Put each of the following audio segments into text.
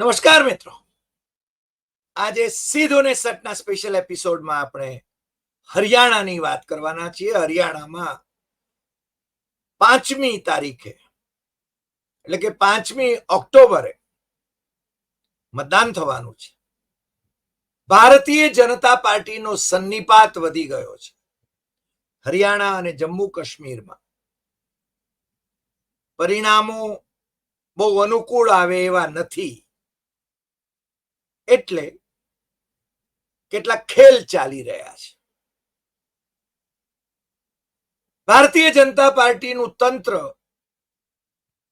નમસ્કાર મિત્રો. આજે સીધો ને સટના સ્પેશિયલ એપિસોડમાં આપણે હરિયાણાની વાત કરવાના છીએ. હરિયાણામાં પાંચમી તારીખે, એટલે કે પાંચમી ઓક્ટોબરે મતદાન થવાનું છે. ભારતીય જનતા પાર્ટીનો સન્નિપાત વધી ગયો છે. હરિયાણા અને જમ્મુ કાશ્મીરમાં. પરિણામો બહુ અનુકૂળ આવે એવા નથી. એટલે કેટલાક ખેલ ચાલી રહ્યા છે. ભારતીય જનતા પાર્ટીનું તંત્ર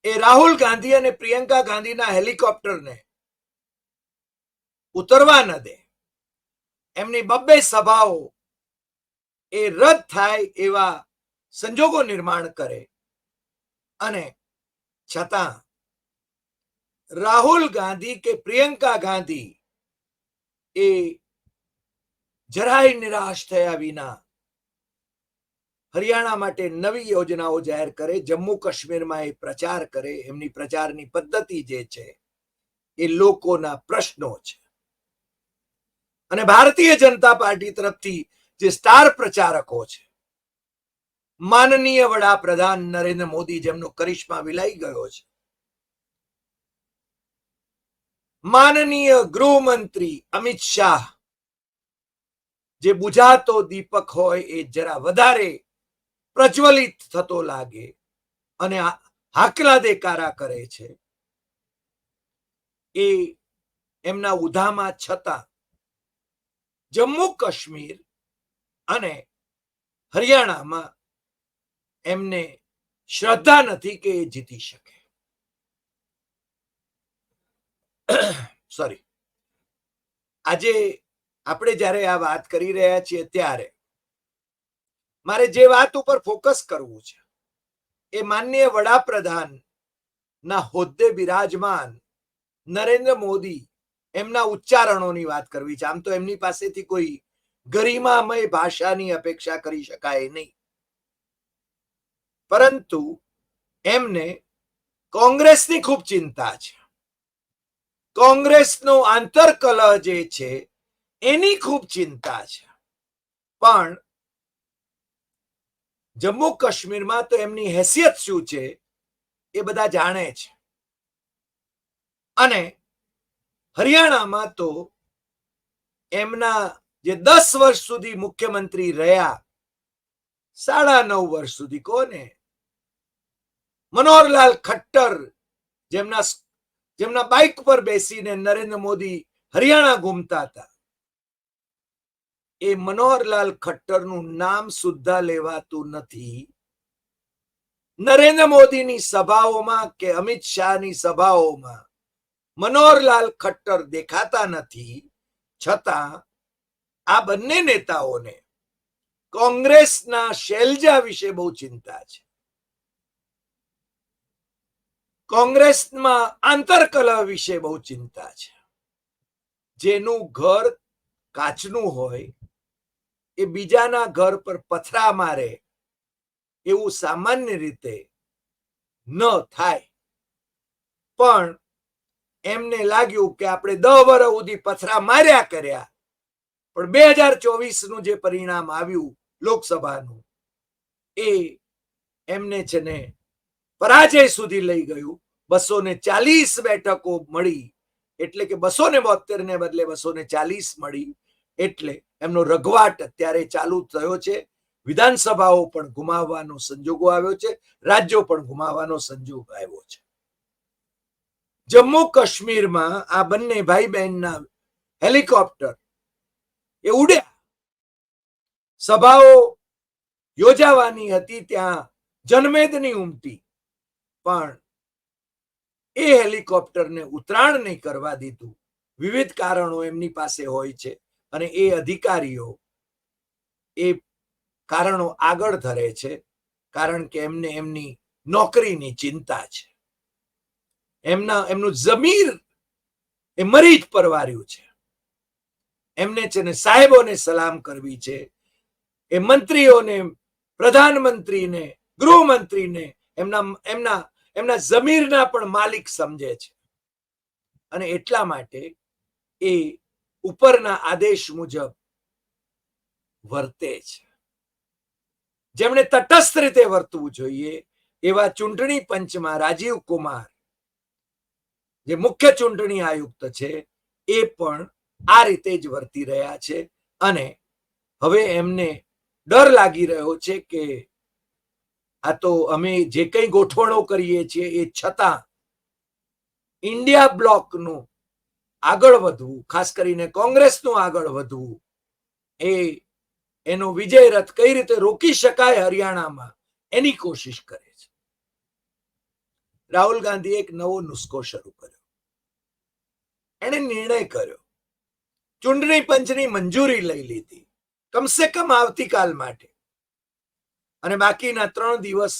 એ રાહુલ ગાંધી અને પ્રિયંકા ગાંધીના હેલિકોપ્ટરને ઉતરવા ન દે. એમની બબ્બે સભાઓ એ રદ થાય એવા સંજોગો નિર્માણ કરે અને છતાં રાહુલ ગાંધી કે પ્રિયંકા ગાંધી એ જરાય નિરાશ થયા વિના હરિયાણા માટે નવી યોજનાઓ જાહેર કરે, જમ્મુ કાશ્મીરમાં એ પ્રચાર કરે, એમની પ્રચારની પદ્ધતિ જે છે એ લોકોના પ્રશ્નો છે. અને ભારતીય જનતા પાર્ટી તરફથી જે સ્ટાર પ્રચારકો છે, માનનીય વડાપ્રધાન નરેન્દ્ર મોદી જેમનો કરિશ્મા વિલાઈ ગયો છે માનનીય ગૃહમંત્રી અમિત શાહ. જે બુજાતો દીપક હોય એ જરા વધારે પ્રજ્વલિત થતો લાગે અને હાકલા દેકારા કરે છે. એ એમના ઉધામાં છતાં જમ્મુ કાશ્મીર અને હરિયાણામાં એમને શ્રદ્ધા નથી કે એ જીતી શકે. સોરી આજે આપણે જ્યારે આ વાત કરી રહ્યા છીએ ત્યારે મારે જે વાત ઉપર ફોકસ કરવું છે, એ માનનીય વડાપ્રધાન ના હોદ્દે બિરાજમાન નરેન્દ્ર મોદી એમના ઉચ્ચારણોની વાત કરવી છે. આમ તો એમની પાસેથી કોઈ ગરિમામય ભાષાની અપેક્ષા કરી શકાય નહીં. પરંતુ એમને કોંગ્રેસની ખૂબ ચિંતા છે. કોંગ્રેસનો આંતરકલહ જે છે, એની ખૂબ ચિંતા છે. પણ જમ્મુ કાશ્મીરમાં તો એમની હેસિયત શું છે, એ બધા જાણે છે. અને હરિયાણામાં તો એમના જે દસ વર્ષ સુધી મુખ્યમંત્રી રહ્યા, સાડા નવ વર્ષ સુધી કોને? મનોહરલાલ ખટ્ટર જેમના જેમના બાઇક પર બેસીને નરેન્દ્ર મોદી હરિયાણા ઘૂમતા હતા. એ મનોહરલાલ ખટ્ટરનું નામ સુદ્ધા લેવાતું નથી. નરેન્દ્ર મોદીની સભાઓમાં કે અમિત શાહની સભાઓમાં મનોહરલાલ ખટ્ટર દેખાતા નથી. છતાં આ બંને નેતાઓને કોંગ્રેસના શૈલજા વિશે બહુ ચિંતા છે. કોંગ્રેસમાં આંતરકલહ વિશે બહુ ચિંતા છે. જેનું ઘર કાચનું હોય, એ બીજાના ઘર પર પથરા મારે, એવું સામાન્ય રીતે ન થાય. પણ એમને લાગ્યું કે આપણે દહ વર્ષ સુધી પથરા માર્યા કર્યા, પણ બે હજાર ચોવીસનું જે પરિણામ આવ્યું લોકસભાનું, એ એમને છે ને પરાજય સુધી લઈ ગયું. બસો ને ચાલીસ બેઠકો મળી. એટલે કે બસો ને બોતેર ને બદલે બસો ને ચાલીસ મળી. એટલે એમનો રઘવાટ અત્યારે ચાલુ થયો છે. વિધાનસભાઓ પણ ગુમાવવાનો સંજોગો આવ્યો છે. રાજ્યો પણ ગુમાવવાનો સંજોગ આવ્યો છે. જમ્મુ કાશ્મીરમાં આ બંને ભાઈ બહેનના હેલિકોપ્ટર એ ઉડ્યા. સભાઓ યોજાવાની હતી ત્યાં જનમેદની ઉમટી. પણ એ હેલિકોપ્ટરને ઉતરાણ નહીં કરવા દીધું. વિવિધ કારણો એમની પાસે હોય છે અને એ અધિકારીઓ એ કારણો આગળ ધરે છે કારણ કે એમને એમની નોકરીની ચિંતા છે. એમના, એમનું જમીર એ મરી જ પરવાર્યું છે. એમને છે ને સાહેબોને સલામ કરવી છે. એ મંત્રીઓને, પ્રધાનમંત્રીને, ગૃહમંત્રીને, એમના એમના એમના જમીરના પણ માલિક સમજે છે. અને એટલા માટે એ ઉપરના આદેશ મુજબ વર્તે છે. જેમણે તટસ્થ રીતે વર્તવું જોઈએ એવા ચૂંટણી પંચમાં રાજીવ કુમાર, જે મુખ્ય ચૂંટણી આયુક્ત છે, એ પણ આ રીતે જ વર્તી રહ્યા છે. અને હવે એમને ડર લાગી રહ્યો છે કે આ તો અમે જે કંઈ ગોઠવણો કરીએ છીએ એ છતાં ઇન્ડિયા બ્લોકનું આગળ વધવું, ખાસ કરીને કોંગ્રેસનું આગળ વધવું, એ એનો વિજય રથ કઈ રીતે રોકી શકાય હરિયાણામાં, એની કોશિશ કરે છે. રાહુલ ગાંધી એક નવો નુસ્ખો શરૂ કર્યો. એણે નિર્ણય કર્યો. ચૂંટણી પંચની મંજૂરી લઈ લીધી. કમસે કમ આવતીકાલ માટે. અને બાકીના ત્રણ દિવસ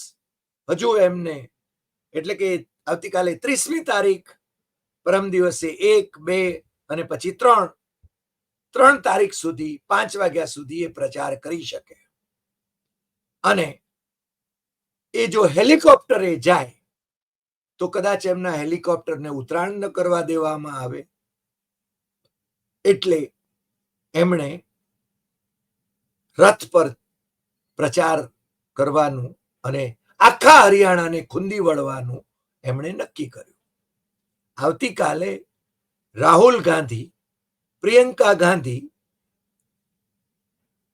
હજુ એમને, એટલે કે આવતીકાલે ત્રીસમી તારીખ, પરમ દિવસે એક, બે અને પછી ત્રણ. ત્રણ તારીખ સુધી, પાંચ વાગ્યા સુધી એ પ્રચાર કરી શકે. અને એ જો હેલિકોપ્ટરે જાય, તો કદાચ એમના હેલિકોપ્ટરને ઉતરાણ ન કરવા દેવામાં આવે. એટલે એમણે રથ પર પ્રચાર કરવાનું અને આખા હરિયાણાને ખુંદી વળવાનું એમણે નક્કી કર્યું. આવતીકાલે રાહુલ ગાંધી, પ્રિયંકા ગાંધી,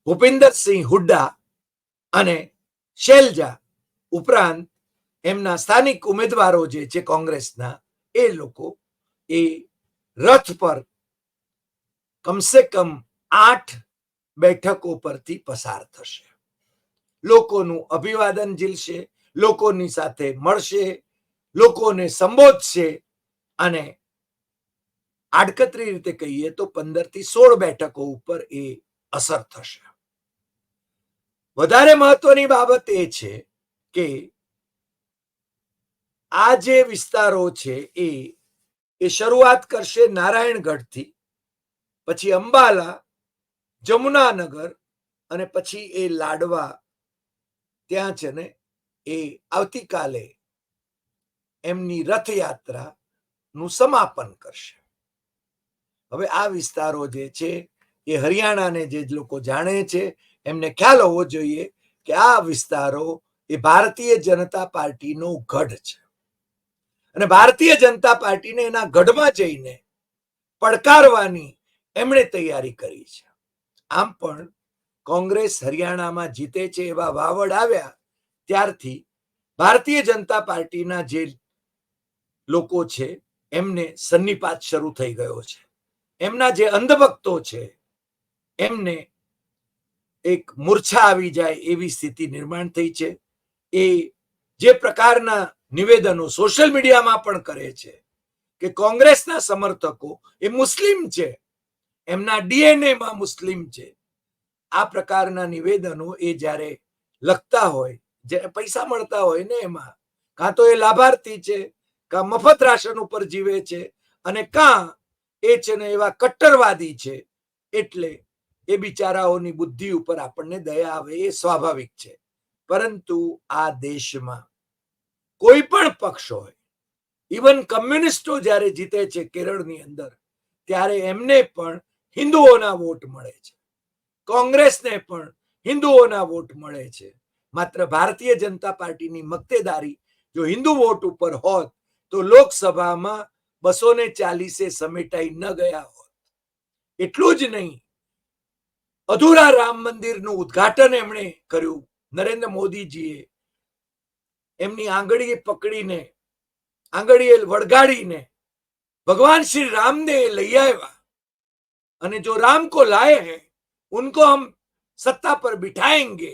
ભૂપિન્દરસિંહ હુડ્ડા અને શૈલજા ઉપરાંત એમના સ્થાનિક ઉમેદવારો જે છે કોંગ્રેસના, એ લોકો એ રથ પર કમસે કમ આઠ બેઠકો પરથી પસાર થશે. લોકોનું અભિવાદન ઝીલશે, લોકોની સાથે મળશે, લોકોને સંબોધશે અને આડકતરી રીતે કહીએ તો પંદરથી સોળ બેઠકો ઉપર એ અસર થશે. વધારે મહત્વની બાબત એ છે કે આ જે વિસ્તારો છે એ એ શરૂઆત કરશે નારાયણગઢથી, પછી અંબાલા, જમુનાનગર અને પછી એ લાડવા ત્યાં છે ને એ આવતીકાલે એમની રથયાત્રા નું સમાપન કરશે. હવે આ વિસ્તારો જે છે, એ હરિયાણાને જે લોકો જાણે છે, એમને ખ્યાલ હોવો જોઈએ કે આ વિસ્તારો એ ભારતીય જનતા પાર્ટીનો ગઢ છે. અને ભારતીય જનતા પાર્ટીને એના ગઢમાં જઈને પડકારવાની એમણે તૈયારી કરી છે. આમ પણ કોંગ્રેસ હરિયાણામાં જીતે છે એવા વાવડ આવ્યા, ત્યારથી ભારતીય જનતા પાર્ટીના જે લોકો છે, એમને સન્નિપાત શરૂ થઈ ગયો છે. એમના જે અંધભક્તો છે, એમને એક મૂર્છા આવી જાય એવી સ્થિતિ નિર્માણ થઈ છે. એ જે પ્રકારના નિવેદનો સોશિયલ મીડિયામાં પણ કરે છે કે કોંગ્રેસના સમર્થકો એ મુસ્લિમ છે, એમના ડીએનએમાં મુસ્લિમ છે આ પ્રકારના નિવેદનો એ જ્યારે લખતા હોય, જ્યારે પૈસા મળતા હોય ને એમાં, કાં તો એ લાભાર્થી છે, કાં મફત રાશન ઉપર જીવે છે, અને કાં એ છે ને એવા કટ્ટરવાદી છે, એટલે એ બિચારાઓની બુદ્ધિ ઉપર આપણને દયા આવે એ સ્વાભાવિક છે. પરંતુ આ દેશમાં કોઈ પણ પક્ષ હોય, ઇવન કમ્યુનિસ્ટો જ્યારે જીતે છે કેરળની અંદર, ત્યારે એમને પણ હિન્દુઓના વોટ મળે છે. કોંગ્રેસને પણ હિન્દુઓના વોટ મળે છે. માત્ર ભારતીય જનતા પાર્ટીની મક્તેદારી જો હિન્દુ વોટ ઉપર હોત, તો લોકસભામાં બસો ને ચાલીસે સમેટાઈ ન ગયા હોત. એટલું જ નહીં, અધૂરા રામ મંદિરનું ઉદ્ઘાટન એમણે કર્યું. નરેન્દ્ર મોદીજીએ એમની આંગળીએ પકડીને, આંગળીએ વળગાડીને ભગવાન શ્રી રામને લઈ આવ્યા. અને જો રામ કો લાયે हैं उनको हम સત્તા પર બિઠાએંગે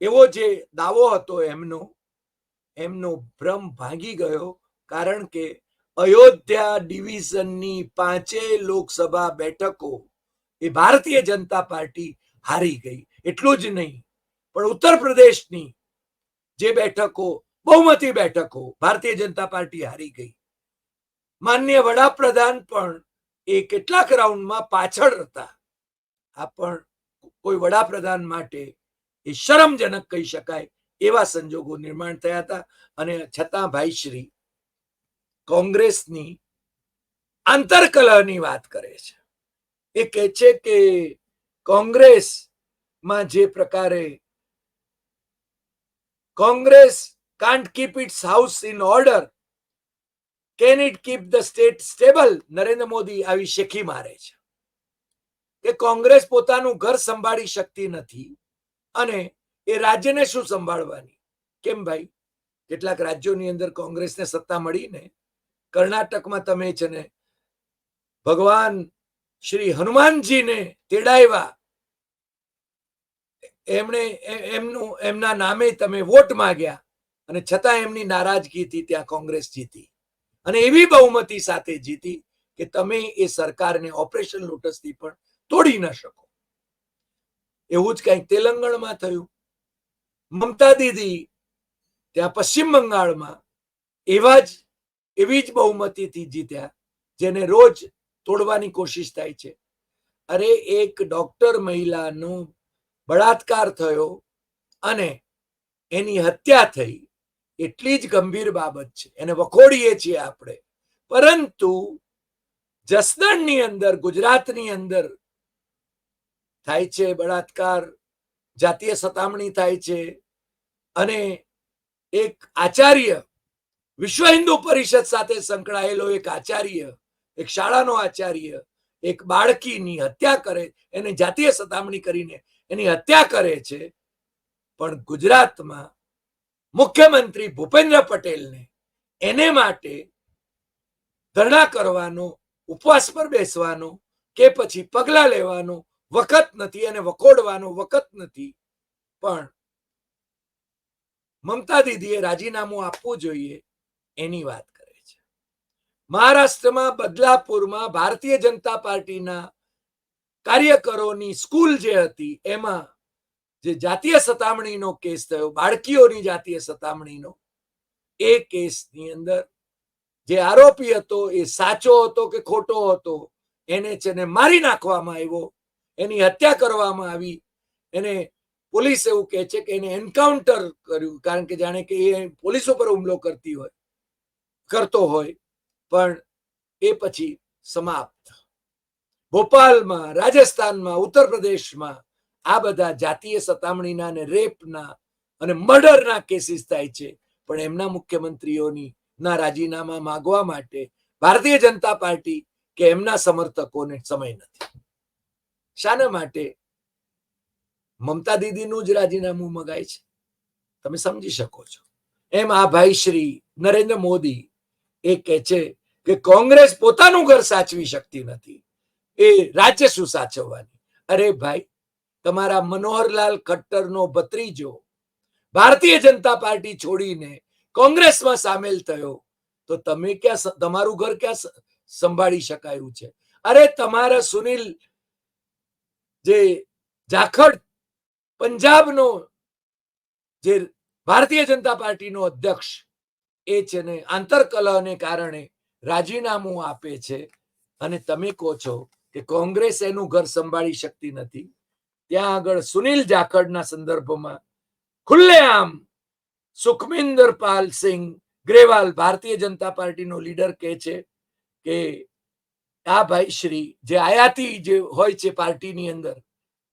એવો જે દાવો હતો એમનો એમનો ભ્રમ ભાંગી ગયો કારણ કે અયોધ્યા ડિવિઝનની પાંચે લોકસભા બેઠકો એ ભારતીય જનતા પાર્ટી હારી ગઈ. એટલું જ નહીં, પણ ઉત્તર પ્રદેશની જે બેઠકો, બહુમતી બેઠકો, ભારતીય જનતા પાર્ટી હારી ગઈ. માન્ય વડાપ્રધાન પણ એ કેટલાક રાઉન્ડમાં પાછળ હતા. આ પણ કોઈ વડાપ્રધાન માટે એ શરમજનક કહી શકાય એવા સંજોગો નિર્માણ થયા હતા. અને છતાં ભાઈશ્રી કોંગ્રેસની આંતરકલહની વાત કરે છે. એ કહે છે કે કોંગ્રેસમાં જે પ્રકારે Congress can't keep its house in order can it keep the state stable Narendra Modi આવી શેખી મારે છે. કે કોંગ્રેસ પોતાનું ઘર સંભાળી શકતી નથી અને એ રાજ્યને શું સંભાળવાની? કેમ ભાઈ? કેટલાક રાજ્યોની અંદર કોંગ્રેસને સત્તા મળીને કર્ણાટકમાં તમે છે ને ભગવાન શ્રી હનુમાનજીને તેડાવ્યા એમણે એમનું એમના નામે તમે વોટ માંગ્યા અને છતાં એમની નારાજગીથી ત્યાં કોંગ્રેસ જીતી. અને એવી બહુમતી સાથે જીતી કે તમે એ સરકારને ઓપરેશન લોટસથી પણ તોડી ન શકો. એવું જ કંઈક તેલંગણમાં થયું. મમતા દીદી ત્યાં પશ્ચિમ બંગાળમાં એવા જ, એવી જ બહુમતીથી જીત્યા, જેને રોજ તોડવાની કોશિશ થાય છે. અરે એક ડોક્ટર મહિલાનો બળાત્કાર થયો અને એની હત્યા થઈ, એટલી જ ગંભીર બાબત છે. એને વખોડીએ છીએ આપણે. પરંતુ જસદણની અંદર, ગુજરાતની અંદર થાય છે, બળાત્કાર, જાતીય સતામણી થાય છે અને એક આચાર્ય, વિશ્વ હિન્દુ પરિષદ સાથે સંકળાયેલો એક આચાર્ય, એક શાળાનો આચાર્ય, એક બાળકીની હત્યા કરે, એને જાતીય સતામણી કરીને એની હત્યા કરે છે. પણ ગુજરાતમાં મુખ્યમંત્રી ભૂપેન્દ્ર પટેલને એને માટે ધરણા કરવાનો, ઉપવાસ પર બેસવાનો કે પછી પગલા લેવાનો વખત નથી અને વકોડવાનો વખત નથી. પણ મમતા દીદીએ રાજીનામું આપવું જોઈએ એની વાત કરે છે. મહારાષ્ટ્રમાં બદલાપુરમાં ભારતીય જનતા પાર્ટીના કાર્યકરોની સ્કૂલ જે હતી, એમાં જે જાતીય સતામણીનો કેસ થયો, બાળકીઓની જાતીય સતામણીનો, એ કેસની અંદર જે આરોપી હતો એ સાચો હતો કે ખોટો હતો, એને છે મારી નાખવામાં આવ્યો. એની હત્યા કરવામાં આવી. એને પોલીસ એવું કહે છે કે એને એન્કાઉન્ટર કર્યું, કારણ કે જાણે કે એ પોલીસ ઉપર હુમલો કરતી હોય, કરતો હોય. પણ એ પછી સમાપ્ત. ભોપાલમાં, રાજસ્થાનમાં ઉત્તર પ્રદેશમાં આ બધા જાતીય સતામણીના અને રેપના અને મર્ડરના કેસીસ થાય છે. પણ એમના મુખ્યમંત્રીઓની ના રાજીનામા માંગવા માટે ભારતીય જનતા પાર્ટી કે એમના સમર્થકોને સમય નથી. શાના માટે મમતા દીદીનું જ રાજીનામું મગાય છે. તમે સમજી શકો છો. એમ આ ભાઈ શ્રી નરેન્દ્ર મોદી એ કહે છે કે કોંગ્રેસ પોતાનું ઘર સાચવી શકતી નથી. એ રાજ્ય શું સાચવવાની? અરે ભાઈ, તમારા મનોહરલાલ ખટ્ટરનો ભત્રીજો ભારતીય જનતા પાર્ટી છોડીને કોંગ્રેસમાં સામેલ થયો, તો તમે ક્યાં તમારું ઘર ક્યાં સંભાળી શકાયું છે? અરે તમારા સુનિલ જે જાખડ પંજાબનો જે ભારતીય જનતા પાર્ટીનો અધ્યક્ષ એ છે ને આંતરકલહને કારણે રાજીનામું આપે છે. અને તમે કહો છો કે કોંગ્રેસ એનું ઘર સંભાળી શકતી નથી. ત્યાં આગળ સુનિલ જાખડના સંદર્ભમાં ખુલ્લેઆમ સુખમિંદર પાલ સિંહ ગ્રેવાલ ભારતીય જનતા પાર્ટીનો લીડર કહે છે કે આ ભાઈ શ્રી, જે આયાતી જે હોય છે પાર્ટીની અંદર,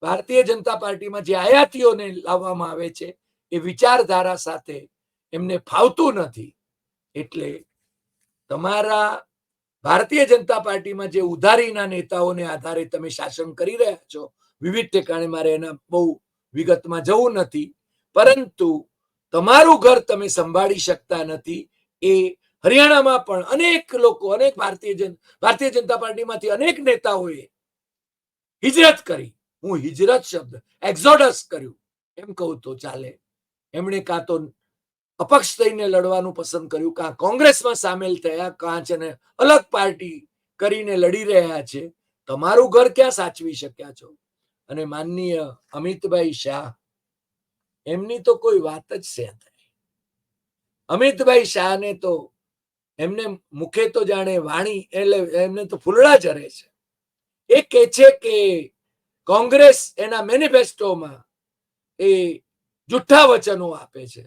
ભારતીય જનતા પાર્ટીમાં જે આયાતીઓને લાવવામાં આવે છે, એ વિચારધારા સાથે એમને ફાવતું નથી. એટલે તમારા ભારતીય જનતા પાર્ટીમાં જે ઉધારીના નેતાઓને આધારે તમે શાસન કરી રહ્યા છો, વિવિધ ઠેકાણે મારે એના બહુ વિગતમાં જવું નથી, પરંતુ તમારું ઘર તમે સંભાળી શકતા નથી, એ હરિયાણામાં પણ અનેક લોકો, અનેક ભારતીય જન, ભારતીય જનતા પાર્ટીમાંથી અનેક નેતાઓએ હિજરત કરી. હું હિજરત શબ્દ, એક્ઝોડસ કર્યું. એમ કહું તો ચાલે. એમણે કાં તો અપક્ષ થઈને લડવાનું પસંદ કર્યું, કાં કોંગ્રેસમાં સામેલ થયા, કાં છે ને અલગ પાર્ટી કરીને લડી રહ્યા છે. તમારું ઘર ક્યાં સાચવી શક્યા છો? અને માનનીય અમિતભાઈ શાહ, એમની તો કોઈ વાત જ છે. અમિતભાઈ શાહને તો એમને મુખે તો જાણે વાણી, એટલે એમને તો ફૂલડા ચરે છે. એ કે છે કે કોંગ્રેસ એના મેનિફેસ્ટોમાં એ જુઠ્ઠા વચનો આપે છે.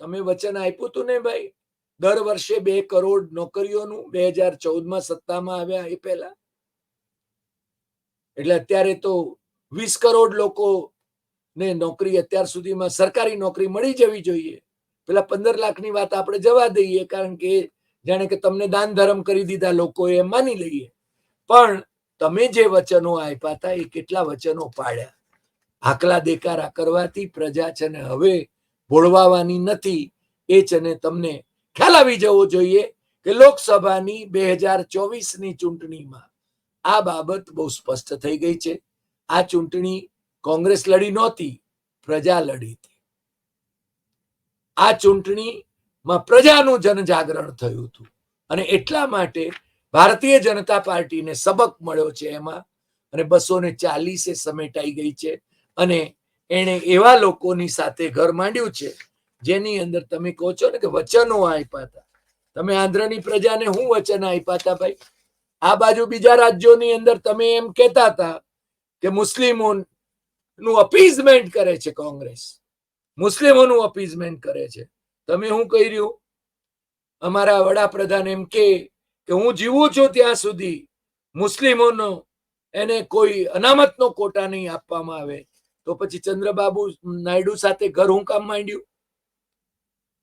તમે વચન આપ્યું હતું ને ભાઈ? દર વર્ષે બે કરોડ નોકરીઓનું બે હજાર ચૌદમાં સત્તામાં આવ્યા એ પહેલા. એટલે અત્યારે તો વીસ કરોડ લોકો ને નોકરી અત્યાર સુધીમાં સરકારી નોકરી મળી જવી જોઈએ. પેલા પંદર લાખની વાત આપણે જવા દઈએ, કારણ કે જાણે કે તમને દાન ધર્મ કરી દીધા લોકોએ માની લઈએ. પણ તમે જે વચનો આપ્યા હતા એ કેટલા વચનો પાડ્યા? આકલા દેકારા કરવાથી પ્રજા છે ને હવે ભોળવાવાની નથી. એ છે ને તમને ખ્યાલ આવી જવો જોઈએ કે લોકસભાની બે હજાર ચોવીસની ચૂંટણીમાં આ બાબત બહુ સ્પષ્ટ થઈ ગઈ છે. આ ચૂંટણી કોંગ્રેસ લડી નહોતી, પ્રજા લડી હતી. આ ચૂંટણીમાં પ્રજાનું જનજાગરણ થયું હતું. અને એટલા માટે ભારતીય જનતા પાર્ટીને સબક મળ્યો છે એમાં. અને બસો ને ચાલીસે સમેટાઈ ગઈ છે. અને એણે એવા લોકોની સાથે ઘર માંડ્યું છે, જેની અંદર તમે કહો છો ને કે વચનો આપ્યા હતા. તમે આંધ્રની પ્રજાને શું વચન આપ્યા હતા ભાઈ? આ બાજુ બીજા રાજ્યોની અંદર તમે એમ કહેતા હતા કે મુસ્લિમો નું અપીઝમેન્ટ કરે છે કોંગ્રેસ. મુસ્લિમોનું અપીઝમેન્ટ કરે છે. તમે શું કર્યું? અમારા વડાપ્રધાન એમ કે હું જીવું છું ત્યાં સુધી મુસ્લિમોનો એને કોઈ અનામતનો કોટા નહીં આપવામાં આવે. તો પછી ચંદ્રબાબુ નાયડુ સાથે ઘર હું કામ માંડ્યું?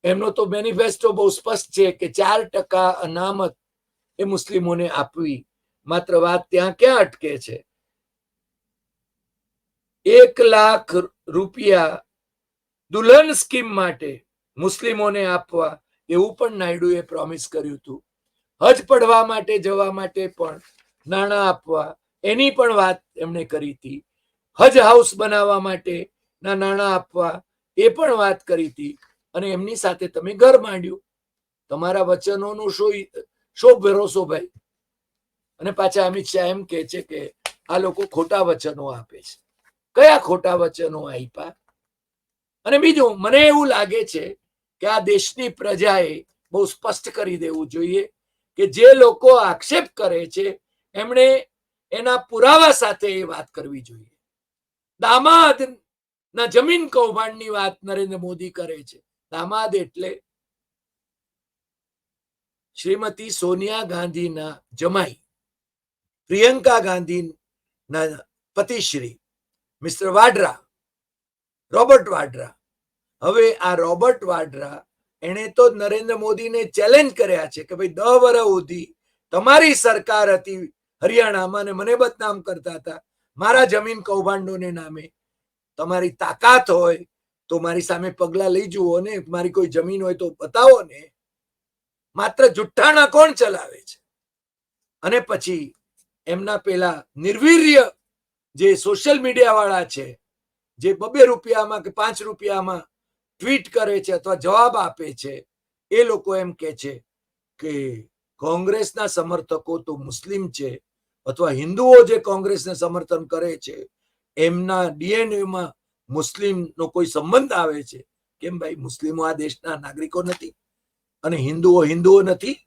એમનો તો મેનિફેસ્ટો બહુ સ્પષ્ટ છે કે ચાર ટકા અનામત એ મુસ્લિમોને આપવી. માત્ર વાત ત્યાં ક્યાં અટકે છે? એક લાખ રૂપિયા દુલ્હન સ્કીમ માટે મુસ્લિમોને આપવા એવું પણ નાયડુએ પ્રોમિસ કર્યું હતું. હજ પડવા માટે, જવા માટે પણ નાણાં આપવા એની પણ વાત એમણે કરી હતી. હજ હાઉસ બનાવવા માટે ના નાણાં આપવા એ પણ વાત કરી હતી. અને એમની સાથે તમે ઘર માંડ્યું. તમારા વચનોનું શું શો ભરોસો ભાઈ. અને પાછા અમિત શાહ એમ કે છે કે આ લોકો ખોટા વચનો આપે છે. કયા ખોટા વચનો આપ્યા અને બીજું, મને એવું લાગે છે કે આ દેશની પ્રજાએ બહુ સ્પષ્ટ કરી દેવું જોઈએ કે જે લોકો આક્ષેપ કરે છે, એમણે એના પુરાવા સાથે એ વાત કરવી જોઈએ. દામાદ ના જમીન કૌભાંડની વાત નરેન્દ્ર મોદી કરે છે. દામાદ એટલે શ્રીમતી સોનિયા ગાંધીના જમાઈ, પ્રિયંકા ગાંધીના પતિશ્રી, મિસ્ટર વાડ્રા, રોબર્ટ વાડ્રા હવે આ રોબર્ટ વાડ્રા એણે તો નરેન્દ્ર મોદીને ચેલેન્જ કર્યા છે કે ભાઈ દહ વર્ષ સુધી તમારી સરકાર હતી હરિયાણામાં ને મને બદનામ કરતા હતા. મારા જમીન કૌભાંડોને નામે તમારી તાકાત હોય તો મારી સામે પગલા લઈ જુઓ ને. મારી કોઈ જમીન હોય તો બતાવો ને. માત્ર જુઠ્ઠાણા કોણ ચલાવે છે? અને પછી એમના પેલા નિર્વીર્ય જે સોશિયલ મીડિયા વાળા છે, જે બબે રૂપિયામાં કે પાંચ રૂપિયામાં ટ્વીટ કરે છે અથવા જવાબ આપે છે, એ લોકો એમ કે છે કે કોંગ્રેસના સમર્થકો તો મુસ્લિમ છે અથવા હિન્દુઓ જે કોંગ્રેસને સમર્થન કરે છે, એમના ડીએનએમાં મુસ્લિમનો કોઈ સંબંધ આવે છે? કેમ ભાઈ, મુસ્લિમો આ દેશના નાગરિકો નથી અને હિન્દુઓ હિન્દુઓ નથી?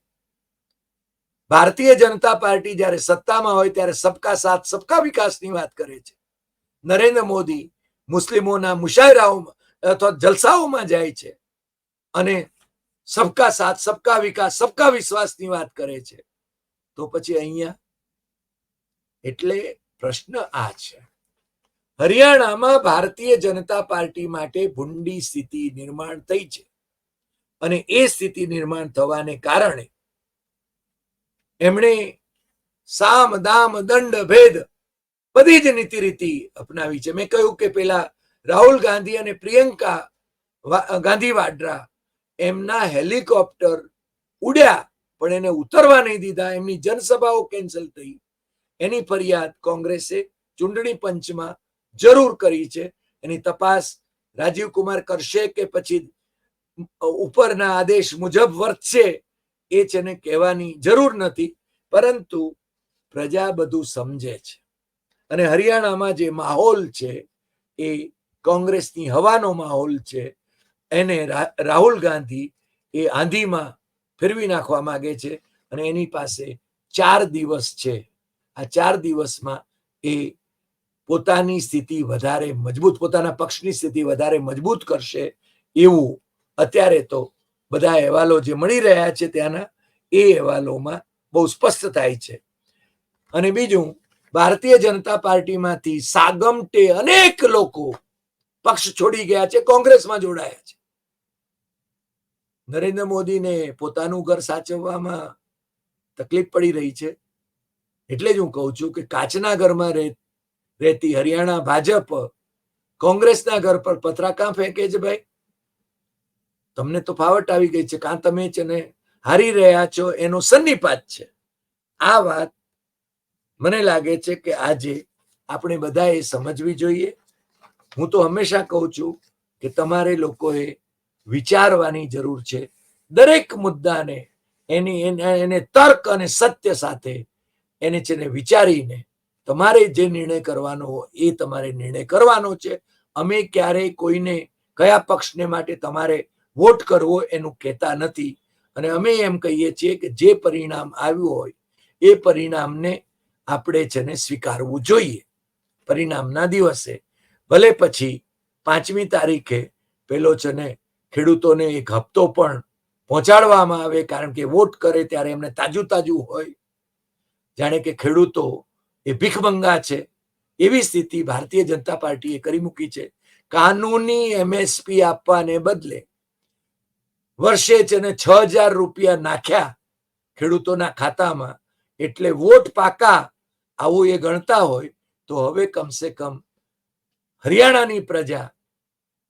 ભારતીય જનતા પાર્ટી જ્યારે સત્તામાં હોય ત્યારે સબકા સાથ, સબકા વિકાસની વાત કરે છે. નરેન્દ્ર મોદી મુસ્લિમોના મુશાયરાઓમાં અથવા જલસાઓમાં જાય છે અને સબકા સાથ, સબકા વિકાસ, સબકા વિશ્વાસની વાત કરે છે, તો પછી અહીંયા એટલે પ્રશ્ન આ છે. હરિયાણામાં ભારતીય જનતા પાર્ટી માટે ભૂંડી સ્થિતિ નિર્માણ થઈ છે અને એ સ્થિતિ નિર્માણ થવાને કારણે એમણે સામ, દામ, દંડ, ભેદ બધી જ નીતિ રીતિ અપનાવી છે. મેં કહ્યું કે પેલા રાહુલ ગાંધી અને પ્રિયંકા ગાંધી વાડ્રા એમના હેલિકોપ્ટર ઉડ્યા, પણ એને ઉતરવા નહીં દીધા. એમની જનસભાઓ કેન્સલ થઈ. એની ફરિયાદ કોંગ્રેસે ચૂંટણી પંચમાં જરૂર કરી છે. એની તપાસ રાજીવ કુમાર કરશે કે પછી ઉપરના આદેશ મુજબ વર્તશે એ છે ને કહેવાની જરૂર નથી. પરંતુ પ્રજા બધું સમજે છે. અને હરિયાણામાં જે માહોલ છે એ કોંગ્રેસની હવાનો માહોલ છે, એને રાહુલ ગાંધી એ આંધીમાં ફેરવી નાખવા માંગે છે અને એની પાસે ચાર દિવસ છે. આ ચાર દિવસમાં એ પોતાની સ્થિતિ વધારે મજબૂત, પોતાના પક્ષની સ્થિતિ વધારે મજબૂત કરશે એવું અત્યારે તો બધા અહેવાલો જે મળી રહ્યા છે ત્યાંના, એ અહેવાલોમાં બહુ સ્પષ્ટ થાય છે. અને બીજું, ભારતીય જનતા પાર્ટીમાંથી સાગમટે અનેક લોકો પક્ષ છોડી ગયા છે, કોંગ્રેસમાં જોડાયા છે. નરેન્દ્ર મોદીને પોતાનું ઘર સાચવવામાં તકલીફ પડી રહી છે. એટલે જ હું કહું છું કે કાચના ઘરમાં રહેતી હરિયાણા ભાજપ કોંગ્રેસના ઘર પર પથરા કાં ફેંકે છે ભાઈ? તમને તો ફાવટ આવી ગઈ છે, કાં તમે છે ને હારી રહ્યા છો એનો સન્નિપાત છે. આ વાત મને લાગે છે કે આજે આપણે બધાએ સમજવી જોઈએ. હું તો હંમેશા કહું છું કે તમારે લોકોએ વિચારવાની જરૂર છે. દરેક મુદ્દાને એની એને- તર્ક અને સત્ય સાથે એને છે વિચારીને તમારે જે નિર્ણય કરવાનો એ તમારે નિર્ણય કરવાનો છે. અમે ક્યારેય કોઈને કયા પક્ષને માટે તમારે વોટ કરવો એનું કહેતા નથી. અને અમે એમ કહીએ છીએ કે જે પરિણામ આવ્યું હોય એ પરિણામને આપણે છે ને સ્વીકારવું જોઈએ. પરિણામના દિવસે ભલે પછી પાંચમી તારીખે પેલો છે ને ખેડૂતોને એક હપ્તો પણ પહોંચાડવામાં આવે, કારણ કે વોટ કરે ત્યારે એમને તાજું તાજું હોય. જાણે કે ખેડૂતો એ ભીખમંગા છે. એવી સ્થિતિ ભારતીય જનતા પાર્ટીએ કરી મૂકી છે. કાનૂની એમએસપી આપવાને બદલે વર્ષે છે ને છ હજાર રૂપિયા નાખ્યા ખેડૂતોના ખાતામાં, એટલે વોટ પાકા આવું એ ગણતા હોય, તો હવે કમસે કમ હરિયાણાની પ્રજા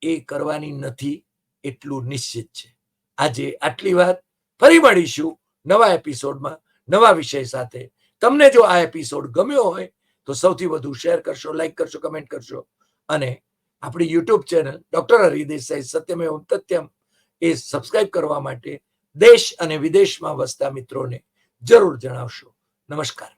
એ કરવાની નથી એટલું નિશ્ચિત છે. આજે આટલી વાત ફરી મળીશું નવા એપિસોડમાં નવા વિષય સાથે. તમને જો આ એપિસોડ ગમ્યો હોય તો સૌથી વધુ શેર કરશો, લાઈક કરશો, કમેન્ટ કરશો અને આપણી YouTube channel doctor Haridesai Satyamev Tathyam એ સબસ્ક્રાઇબ કરવા માટે દેશ અને વિદેશમાં વસતા મિત્રોને જરૂર જણાવશો. નમસ્કાર.